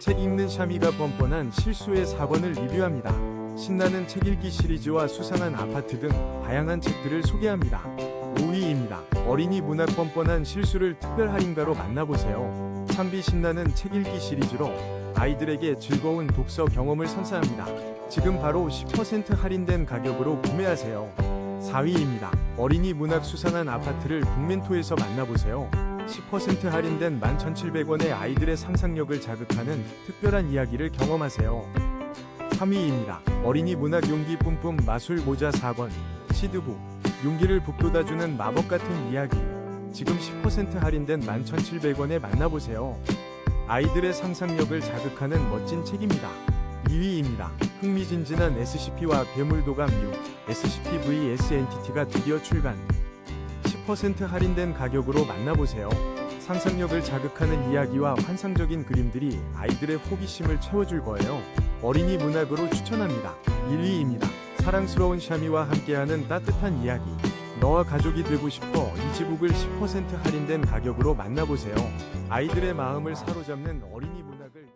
책 읽는 샤미가 뻔뻔한 실수의 4권을 리뷰합니다. 신나는 책 읽기 시리즈와 수상한 아파트 등 다양한 책들을 소개합니다. 5위입니다. 어린이 문학 뻔뻔한 실수를 특별 할인가로 만나보세요. 참비 신나는 책 읽기 시리즈로 아이들에게 즐거운 독서 경험을 선사합니다. 지금 바로 10% 할인된 가격으로 구매하세요. 4위입니다. 어린이 문학 수상한 아파트를 북멘토에서 만나보세요. 10% 할인된 11,700원의 아이들의 상상력을 자극하는 특별한 이야기를 경험하세요. 3위입니다. 어린이 문학 용기 뿜뿜 마술 모자 4권 시드부 용기를 북돋아주는 마법 같은 이야기 지금 10% 할인된 11,700원에 만나보세요. 아이들의 상상력을 자극하는 멋진 책입니다. 2위입니다. 흥미진진한 SCP와 괴물도감 6 SCP vs NTT가 드디어 출간 10% 할인된 가격으로 만나보세요. 상상력을 자극하는 이야기와 환상적인 그림들이 아이들의 호기심을 채워줄 거예요. 어린이 문학으로 추천합니다. 1위입니다. 사랑스러운 샤미와 함께하는 따뜻한 이야기. 너와 가족이 되고 싶어 이 지북을 10% 할인된 가격으로 만나보세요. 아이들의 마음을 사로잡는 어린이 문학을